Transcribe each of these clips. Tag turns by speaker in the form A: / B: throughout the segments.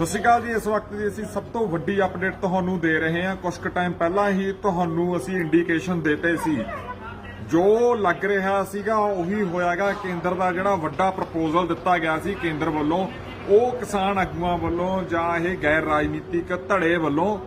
A: ਸਤਿ ਸ਼੍ਰੀ ਅਕਾਲ ਜੀ, ਇਸ ਵਕਤ ਦੀ ਅਸੀਂ ਸਭ ਤੋਂ ਵੱਡੀ ਅਪਡੇਟ ਤੁਹਾਨੂੰ ਦੇ ਰਹੇ ਹਾਂ। ਕੁਝ ਕੁ ਟਾਈਮ ਪਹਿਲਾਂ ਹੀ ਤੁਹਾਨੂੰ ਅਸੀਂ ਇੰਡੀਕੇਸ਼ਨ ਦਿੱਤੇ ਸੀ। ਜੋ ਲੱਗ ਰਿਹਾ ਸੀਗਾ, ਉਹੀ ਹੋਇਆਗਾ ਕੇਂਦਰ ਦਾ ਜਿਹੜਾ ਵੱਡਾ ਪ੍ਰਪੋਜ਼ਲ ਦਿੱਤਾ ਗਿਆ ਸੀ ਕੇਂਦਰ ਵੱਲੋਂ, ਉਹ ਕਿਸਾਨ ਆਗੂਆਂ ਵੱਲੋਂ ਜਾਂ ਇਹ ਗੈਰ ਰਾਜਨੀਤਿਕ ਧੜੇ ਵੱਲੋਂ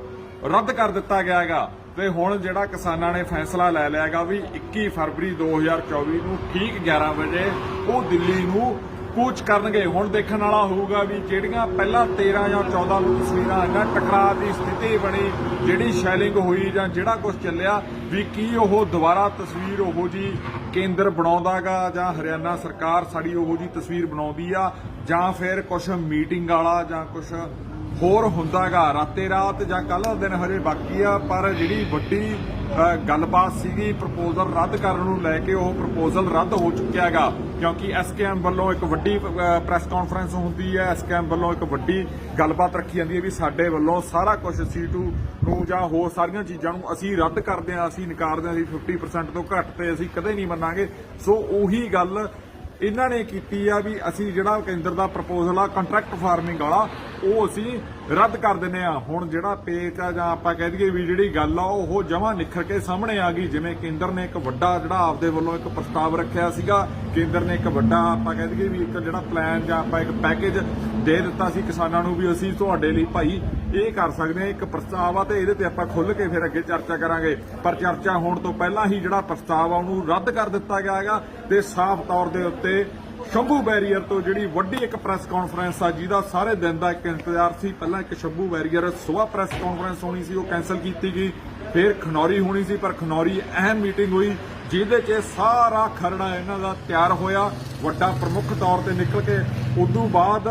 A: ਰੱਦ ਕਰ ਦਿੱਤਾ ਗਿਆ ਹੈਗਾ ਤੇ ਹੁਣ ਜਿਹੜਾ ਕਿਸਾਨਾਂ ਨੇ ਫੈਸਲਾ ਲੈ ਲਿਆ ਹੈਗਾ ਵੀ 21 ਫਰਵਰੀ 2024 ਨੂੰ ਠੀਕ 11 ਵਜੇ ਉਹ ਦਿੱਲੀ ਨੂੰ ਕੂਚ ਕਰਨਗੇ। ਹੁਣ ਦੇਖਣ ਵਾਲਾ ਹੋਊਗਾ ਵੀ ਜਿਹੜੀਆਂ ਪਹਿਲਾਂ 13 ਜਾਂ 14 ਤਸਵੀਰਾਂ ਇਹਨਾਂ ਟਕਰਾਅ ਦੀ ਸਥਿਤੀ ਬਣੀ, ਜਿਹੜੀ ਸ਼ੈਲਿੰਗ ਹੋਈ ਜਾਂ ਜਿਹੜਾ ਕੁਝ ਚੱਲਿਆ, ਵੀ ਕੀ ਉਹ ਦੁਬਾਰਾ ਤਸਵੀਰ ਉਹੋ ਜੀ ਕੇਂਦਰ ਬਣਾਉਂਦਾਗਾ ਜਾਂ ਹਰਿਆਣਾ ਸਰਕਾਰ ਸਾਡੀ ਉਹੋ ਜੀ ਤਸਵੀਰ ਬਣਾਉਂਦੀ ਆ, ਜਾਂ ਫਿਰ ਕੁਝ ਮੀਟਿੰਗ ਵਾਲਾ ਜਾਂ ਕੁਝ ਹੋਰ ਹੁੰਦਾਗਾ, ਰਾਤੇ ਰਾਤ ਜਾਂ ਕੱਲ ਦਿਨ ਹਰੇ ਬਾਕੀ ਆ, ਪਰ ਜਿਹੜੀ ਵੱਡੀ ਗੱਲਬਾਤ ਸੀਗੀ ਪ੍ਰਪੋਜ਼ਲ ਰੱਦ ਕਰਨ ਨੂੰ ਲੈ ਕੇ ਉਹ ਪ੍ਰਪੋਜ਼ਲ ਰੱਦ ਹੋ ਚੁੱਕਿਆ ਹੈਗਾ। ਕਿਉਂਕਿ ਐਸਕੇਐਮ ਵੱਲੋਂ ਇੱਕ ਵੱਡੀ ਪ੍ਰੈਸ ਕਾਨਫਰੰਸ ਹੁੰਦੀ ਹੈ। ਐਸਕੇਐਮ ਵੱਲੋਂ ਇੱਕ ਵੱਡੀ ਗੱਲਬਾਤ ਰੱਖੀ ਜਾਂਦੀ ਹੈ ਵੀ ਸਾਡੇ ਵੱਲੋਂ ਸਾਰਾ ਕੁਝ C2 ਨੂੰ ਜਾਂ ਹੋਰ ਸਾਰੀਆਂ ਚੀਜ਼ਾਂ ਨੂੰ ਅਸੀਂ ਰੱਦ ਕਰਦੇ ਹਾਂ, ਅਸੀਂ ਨਕਾਰਦੇ ਹਾਂ, ਅਸੀਂ 50% ਤੋਂ ਘੱਟ ਤੇ ਅਸੀਂ ਕਦੇ ਨਹੀਂ ਮੰਨਾਂਗੇ। ਸੋ ਉਹੀ ਗੱਲ ਇਹਨਾਂ ਨੇ ਕੀਤੀ ਆ ਵੀ ਅਸੀਂ ਜਿਹੜਾ ਕੇਂਦਰ ਦਾ ਪ੍ਰਪੋਜ਼ਲ ਆ ਕੰਟਰੈਕਟ ਫਾਰਮਿੰਗ ਵਾਲਾ ਉਹ ਅਸੀਂ ਰੱਦ ਕਰ ਦਿੰਨੇ ਆ ਹੁਣ ਜਿਹੜਾ ਪੇਚ ਆ ਜਾਂ ਆਪਾਂ ਕਹਿ ਦਈਏ ਵੀ ਜਿਹੜੀ ਗੱਲ ਆ, ਉਹ ਜਮਾਂ ਨਿਖਰ ਕੇ ਸਾਹਮਣੇ ਆ ਗਈ। ਜਿਵੇਂ ਕੇਂਦਰ ਨੇ ਇੱਕ ਵੱਡਾ ਜਿਹੜਾ ਆਪਦੇ ਵੱਲੋਂ ਇੱਕ ਪ੍ਰਸਤਾਵ ਰੱਖਿਆ ਸੀਗਾ, ਕੇਂਦਰ ਨੇ ਇੱਕ ਵੱਡਾ ਆਪਾਂ ਕਹਿ ਦਈਏ ਵੀ ਇੱਕ ਜਿਹੜਾ ਪਲਾਨ ਜਾਂ ਆਪਾਂ ਇੱਕ ਪੈਕੇਜ ਦੇ ਦਿੱਤਾ ਸੀ ਕਿਸਾਨਾਂ ਨੂੰ ਵੀ ਅਸੀਂ ਤੁਹਾਡੇ ਲਈ ਭਾਈ ਇਹ ਕਰ ਸਕਦੇ ਹਾਂ। ਇੱਕ ਪ੍ਰਸਤਾਵ ਆ ਤੇ ਇਹਦੇ ਤੇ ਆਪਾਂ ਖੁੱਲ ਕੇ ਫਿਰ ਅੱਗੇ ਚਰਚਾ ਕਰਾਂਗੇ। ਪਰ ਚਰਚਾ ਹੋਣ ਤੋਂ ਪਹਿਲਾਂ ਹੀ ਜਿਹੜਾ ਪ੍ਰਸਤਾਵ ਆ ਉਹਨੂੰ ਰੱਦ ਕਰ ਦਿੱਤਾ ਗਿਆ ਹੈਗਾ ਤੇ ਸਾਫ਼ ਤੌਰ ਦੇ ਉੱਤੇ ਸ਼ੰਭੂ ਬੈਰੀਅਰ ਤੋਂ ਜਿਹੜੀ ਵੱਡੀ ਇੱਕ ਪ੍ਰੈਸ ਕਾਨਫਰੰਸ ਆ, ਜਿਹਦਾ ਸਾਰੇ ਦਿਨ ਦਾ ਇੱਕ ਇੰਤਜ਼ਾਰ ਸੀ। ਪਹਿਲਾਂ ਇੱਕ ਸ਼ੰਭੂ ਬੈਰੀਅਰ ਸਵੇਰ ਪ੍ਰੈਸ ਕਾਨਫਰੰਸ ਹੋਣੀ ਸੀ, ਉਹ ਕੈਨਸਲ ਕੀਤੀ ਗਈ। ਫਿਰ ਖਨੌਰੀ ਹੋਣੀ ਸੀ, ਪਰ ਖਨੌਰੀ ਅਹਿਮ ਮੀਟਿੰਗ ਹੋਈ, ਜਿਹਦੇ 'ਚ ਸਾਰਾ ਖਰੜਾ ਇਹਨਾਂ ਦਾ ਤਿਆਰ ਹੋਇਆ। ਵੱਡਾ ਪ੍ਰਮੁੱਖ ਤੌਰ ਤੇ ਨਿਕਲ ਕੇ, ਉਦੋਂ ਬਾਅਦ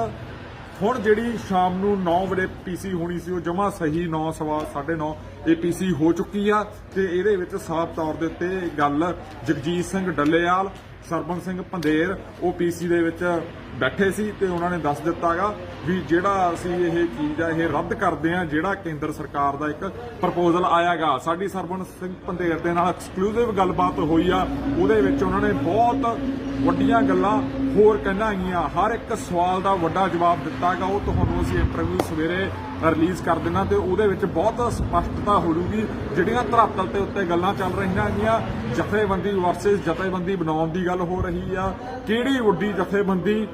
A: ਹੁਣ ਜਿਹੜੀ ਸ਼ਾਮ ਨੂੰ 9 ਵਜੇ ਪੀਸੀ ਹੋਣੀ ਸੀ, ਉਹ ਜਮਾ ਸਹੀ 9 ਸਵਾ 9:30 ਇਹ ਪੀਸੀ ਹੋ ਚੁੱਕੀ ਆ ਤੇ ਇਹਦੇ ਵਿੱਚ ਸਾਫ਼ ਤੌਰ ਦੇ ਉੱਤੇ ਗੱਲ ਜਗਜੀਤ ਸਿੰਘ ਡੱਲੇਵਾਲ ਸਰਬਨ ਸਿੰਘ ਪੰਦੇਰ, ਉਹ ਪੀਸੀ ਦੇ ਵਿੱਚ ਬੈਠੇ ਸੀ ਤੇ ਉਹਨਾਂ ਨੇ ਦੱਸ ਦਿੱਤਾਗਾ ਵੀ ਜਿਹੜਾ ਅਸੀਂ ਇਹ ਚੀਜ਼ ਆ, ਇਹ ਰੱਦ ਕਰਦੇ ਆ, ਜਿਹੜਾ ਕੇਂਦਰ ਸਰਕਾਰ ਦਾ ਇੱਕ ਪ੍ਰਪੋਜ਼ਲ ਆਇਆਗਾ ਸਾਡੀ ਸਰਬਨ ਸਿੰਘ ਪੰਦੇਰ ਦੇ ਨਾਲ ਐਕਸਕਲੂਸਿਵ ਗੱਲਬਾਤ ਹੋਈ ਆ, ਉਹਦੇ ਵਿੱਚ ਉਹਨਾਂ ਨੇ ਬਹੁਤ ਵੱਡੀਆਂ ਗੱਲਾਂ ਹੋਰ ਕਹਿੰਦਾ ਆਈਆਂ ਹਰ ਇੱਕ ਸਵਾਲ ਦਾ ਵੱਡਾ ਜਵਾਬ ਦਿੱਤਾਗਾ, ਉਹ ਤੁਹਾਨੂੰ ਅਸੀਂ ਇੰਟਰਵਿਊ ਸਵੇਰੇ ਰਿਲੀਜ਼ ਕਰ ਦੇਣਾ ਤੇ ਉਹਦੇ ਵਿੱਚ ਬਹੁਤ ਸਪਸ਼ਟਤਾ ਹੋ ਜੂਗੀ ਜਿਹੜੀਆਂ ਧਰਾਤਲ ਤੇ ਉੱਤੇ ਗੱਲਾਂ ਚੱਲ ਰਹੀਆਂ ਹੈਗੀਆਂ ਜਥੇਬੰਦੀ ਵਰਸਸ ਜਥੇਬੰਦੀ ਬਣਾਉਣ ਦੀ ਗੱਲ ਹੋ ਰਹੀ ਆ। ਕਿਹੜੀ ਵੱਡੀ ਜਥੇਬੰਦੀ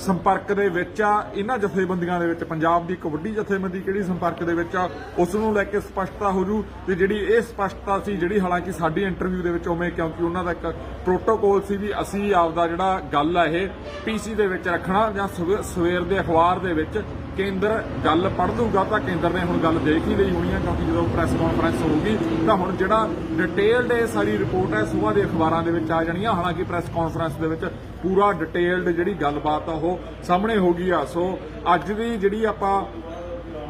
A: ਸੰਪਰਕ ਦੇ ਵਿੱਚ ਆ। ਇਹਨਾਂ ਜਥੇਬੰਦੀਆਂ ਦੇ ਵਿੱਚ, ਪੰਜਾਬ ਦੀ ਇੱਕ ਵੱਡੀ ਜਥੇਬੰਦੀ ਕਿਹੜੀ ਸੰਪਰਕ ਦੇ ਵਿੱਚ ਆ, ਉਸ ਨੂੰ ਲੈ ਕੇ ਸਪਸ਼ਟਤਾ ਹੋ ਜੂ ਤੇ ਜਿਹੜੀ ਇਹ ਸਪਸ਼ਟਤਾ ਸੀ, ਜਿਹੜੀ ਹਾਲਾਂਕਿ ਸਾਡੀ ਇੰਟਰਵਿਊ ਦੇ ਵਿੱਚ ਉਵੇਂ, ਕਿਉਂਕਿ ਉਹਨਾਂ ਦਾ ਇੱਕ ਪ੍ਰੋਟੋਕੋਲ ਸੀ ਵੀ ਅਸੀਂ ਆਪਦਾ ਜਿਹੜਾ ਗੱਲ ਆ ਇਹ ਪੀਸੀ ਦੇ ਵਿੱਚ ਰੱਖਣਾ ਜਾਂ ਸਵੇ- ਸਵੇਰ ਦੇ ਅਖਬਾਰ ਦੇ ਵਿੱਚ ਕੇਂਦਰ ਗੱਲ ਪੜ੍ਹ ਦੂਗਾ ਤਾਂ ਕੇਂਦਰ ਨੇ ਹੁਣ ਗੱਲ ਦੇਖ ਹੀ ਲਈ ਹੋਣੀ ਹੈ ਕਿਉਂਕਿ ਜਦੋਂ ਪ੍ਰੈਸ ਕਾਨਫਰੰਸ ਹੋਊਗੀ ਤਾਂ ਹੁਣ ਜਿਹੜਾ ਡਿਟੇਲਡ ਇਹ ਸਾਰੀ ਰਿਪੋਰਟ ਹੈ ਸਵੇਰ ਦੇ ਅਖਬਾਰਾਂ ਦੇ ਵਿੱਚ ਆ ਜਾਣੀ ਆ। ਹਾਲਾਂਕਿ ਪ੍ਰੈਸ ਕਾਨਫਰੰਸ ਦੇ ਵਿੱਚ ਪੂਰਾ ਡਿਟੇਲਡ ਜਿਹੜੀ ਗੱਲਬਾਤ ਆ ਉਹ ਸਾਹਮਣੇ ਹੋ ਗਈ ਆ। ਸੋ ਅੱਜ ਦੀ ਜਿਹੜੀ ਆਪਾਂ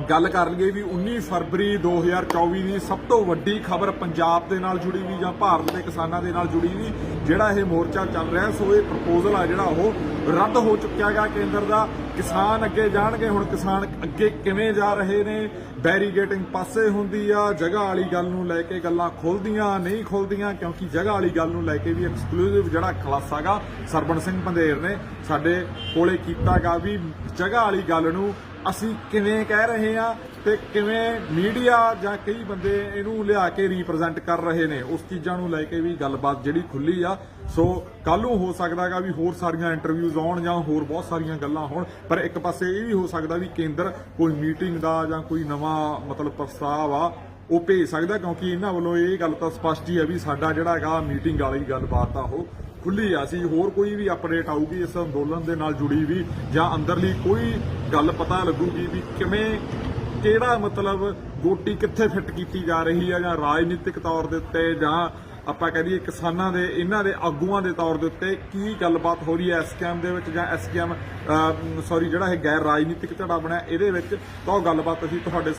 A: ਗੱਲ ਕਰ ਲਈਏ ਵੀ 19 ਫਰਵਰੀ 2024 ਦੀ ਸਭ ਤੋਂ ਵੱਡੀ ਖਬਰ ਪੰਜਾਬ ਦੇ ਨਾਲ ਜੁੜੀ ਵੀ ਜਾਂ ਭਾਰਤ ਦੇ ਕਿਸਾਨਾਂ ਦੇ ਨਾਲ ਜੁੜੀ ਵੀ, ਜਿਹੜਾ ਇਹ ਮੋਰਚਾ ਚੱਲ ਰਿਹਾ, ਸੋ ਇਹ ਪ੍ਰਪੋਜ਼ਲ ਆ ਜਿਹੜਾ ਉਹ ਰੱਦ ਹੋ ਚੁੱਕਿਆ ਹੈਗਾ ਕੇਂਦਰ ਦਾ। ਕਿਸਾਨ ਅੱਗੇ ਜਾਣਗੇ, ਹੁਣ ਕਿਸਾਨ ਅੱਗੇ ਕਿਵੇਂ ਜਾ ਰਹੇ ਨੇ? ਬੈਰੀਗੇਟਿੰਗ ਪਾਸੇ ਹੁੰਦੀ ਆ, ਜਗ੍ਹਾ ਵਾਲੀ ਗੱਲ ਨੂੰ ਲੈ ਕੇ ਗੱਲਾਂ ਖੁੱਲਦੀਆਂ, ਨਹੀਂ ਖੁੱਲਦੀਆਂ, ਕਿਉਂਕਿ ਜਗ੍ਹਾ ਵਾਲੀ ਗੱਲ ਨੂੰ ਲੈ ਕੇ ਵੀ ਐਕਸਕਲੂਸਿਵ ਜਿਹੜਾ ਖਲਾਸਾਗਾ ਸਰਬਣ ਸਿੰਘ ਪੰਦੇਰ ਨੇ ਸਾਡੇ ਕੋਲੇ ਕੀਤਾਗਾ ਵੀ ਜਗ੍ਹਾ ਵਾਲੀ ਗੱਲ ਨੂੰ ਅਸੀਂ ਕਿਵੇਂ ਕਹਿ ਰਹੇ ਹਾਂ ਤੇ ਕਿਵੇਂ ਮੀਡੀਆ ਜਾਂ ਕਈ ਬੰਦੇ ਇਹਨੂੰ ਲਿਆ ਕੇ ਰਿਪਰੈਜ਼ੈਂਟ ਕਰ ਰਹੇ ਨੇ, ਉਸ ਚੀਜ਼ਾਂ ਨੂੰ ਲੈ ਕੇ ਵੀ ਗੱਲਬਾਤ ਜਿਹੜੀ ਖੁੱਲੀ ਆ। ਸੋ ਕੱਲ ਨੂੰ ਹੋ ਸਕਦਾਗਾ ਵੀ ਹੋਰ ਸਾਰੀਆਂ ਇੰਟਰਵਿਊਜ਼ ਆਉਣ ਜਾਂ ਹੋਰ ਬਹੁਤ ਸਾਰੀਆਂ ਗੱਲਾਂ ਹੋਣ, ਪਰ ਇੱਕ ਪਾਸੇ ਇਹ ਵੀ ਹੋ ਸਕਦਾ ਵੀ ਕੇਂਦਰ ਕੋਈ ਮੀਟਿੰਗ ਦਾ ਜਾਂ ਕੋਈ ਨਵਾਂ ਮਤਲਬ ਪ੍ਰਸਤਾਵ ਆ, ਉਹ ਭੇਜ ਸਕਦਾ ਕਿਉਂਕਿ ਇਹਨਾਂ ਵੱਲੋਂ ਇਹ ਗੱਲ ਤਾਂ ਸਪਸ਼ਟ ਹੀ ਆ ਵੀ ਸਾਡਾ ਜਿਹੜਾ ਹੈਗਾ ਮੀਟਿੰਗ ਵਾਲੀ ਗੱਲਬਾਤ ਆ ਉਹ। ਖੁੱਲੀ ਆ ਸੀ, ਹੋਰ ਕੋਈ ਵੀ ਅਪਡੇਟ ਆਊਗੀ ਇਸ ਅੰਦੋਲਨ ਦੇ ਨਾਲ ਜੁੜੀ ਵੀ ਜਾਂ ਅੰਦਰਲੀ ਕੋਈ ਗੱਲ ਪਤਾ ਲੱਗੂਗੀ ਵੀ ਕਿਵੇਂ, ਕਿਹੜਾ ਮਤਲਬ ਗੋਟੀ ਕਿੱਥੇ ਫਿੱਟ ਕੀਤੀ ਜਾ ਰਹੀ ਹੈ ਜਾਂ ਰਾਜਨੀਤਿਕ ਤੌਰ ਦੇ ਉੱਤੇ ਜਾਂ ਆਪਾਂ ਕਹਿ ਲਈਏ ਕਿਸਾਨਾਂ ਦੇ, ਇਹਨਾਂ ਦੇ ਆਗੂਆਂ ਦੇ ਤੌਰ ਦੇ ਉੱਤੇ ਕੀ ਗੱਲਬਾਤ ਹੋ ਰਹੀ ਹੈ ਐਸਕੇਐਮ ਦੇ ਵਿੱਚ ਜਾਂ ਐਸਕੇਐਮ ਸੌਰੀ ਜਿਹੜਾ ਇਹ ਗੈਰ ਰਾਜਨੀਤਿਕ ਧੜਾ ਬਣਿਆ, ਇਹਦੇ ਵਿੱਚ ਤਾਂ ਉਹ ਗੱਲਬਾਤ ਅਸੀਂ ਤੁਹਾਡੇ